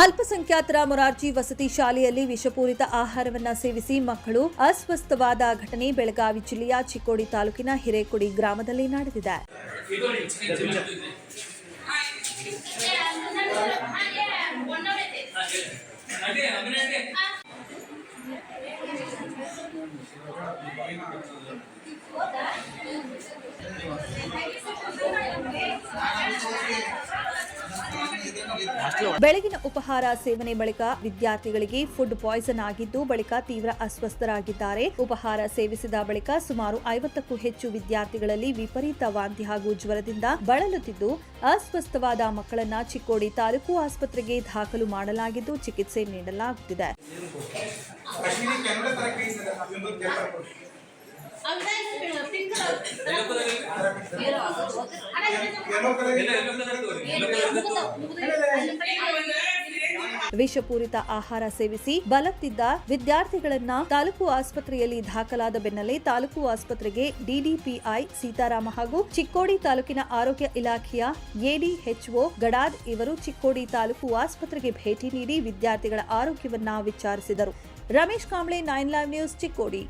ಅಲ್ಪಸಂಖ್ಯಾತರ ಮೊರಾರ್ಜಿ ವಸತಿ ಶಾಲೆಯಲ್ಲಿ ವಿಷಪೂರಿತ ಆಹಾರವನ್ನ ಸೇವಿಸಿ ಮಕ್ಕಳು ಅಸ್ವಸ್ಥವಾದ ಘಟನೆ ಬೆಳಗಾವಿ ಜಿಲ್ಲೆಯ ಚಿಕ್ಕೋಡಿ ತಾಲೂಕಿನ ಹಿರೇಕುಡಿ ಗ್ರಾಮದಲ್ಲಿ ನಡೆದಿದೆ. ಬೆಳಗಿನ ಉಪಹಾರ ಸೇವನೆ ಬಳಿಕ ವಿದ್ಯಾರ್ಥಿಗಳಿಗೆ ಫುಡ್ ಪಾಯ್ಸನ್ ಆಗಿದ್ದು ಬಳಿಕ ತೀವ್ರ ಅಸ್ವಸ್ಥರಾಗಿದ್ದಾರೆ. ಉಪಹಾರ ಸೇವಿಸಿದ ಬಳಿಕ ಸುಮಾರು ಐವತ್ತಕ್ಕೂ ಹೆಚ್ಚು ವಿದ್ಯಾರ್ಥಿಗಳಲ್ಲಿ ವಿಪರೀತ ವಾಂತಿ ಹಾಗೂ ಜ್ವರದಿಂದ ಬಳಲುತ್ತಿದ್ದು ಅಸ್ವಸ್ಥವಾದ ಮಕ್ಕಳನ್ನ ಚಿಕ್ಕೋಡಿ ತಾಲೂಕು ಆಸ್ಪತ್ರೆಗೆ ದಾಖಲು ಮಾಡಲಾಗಿದ್ದು ಚಿಕಿತ್ಸೆ ನೀಡಲಾಗುತ್ತಿದೆ. ವಿಷಪೂರಿತ ಆಹಾರ ಸೇವಿಸಿ ಬಲತ್ತಿದ್ದ ವಿದ್ಯಾರ್ಥಿಗಳನ್ನ ತಾಲೂಕು ಆಸ್ಪತ್ರೆಯಲ್ಲಿ ದಾಖಲಾದ ಬೆನ್ನಲ್ಲೇ ತಾಲೂಕು ಆಸ್ಪತ್ರೆಗೆ ಡಿಡಿಪಿಐ ಸೀತಾರಾಮ ಹಾಗೂ ಚಿಕ್ಕೋಡಿ ತಾಲೂಕಿನ ಆರೋಗ್ಯ ಇಲಾಖೆಯ ಎಡಿಎಚ್ಒ ಗಡಾದ್ ಇವರು ಚಿಕ್ಕೋಡಿ ತಾಲೂಕು ಆಸ್ಪತ್ರೆಗೆ ಭೇಟಿ ನೀಡಿ ವಿದ್ಯಾರ್ಥಿಗಳ ಆರೋಗ್ಯವನ್ನ ವಿಚಾರಿಸಿದರು. Ramesh Kamble, nine live news Chikkodi.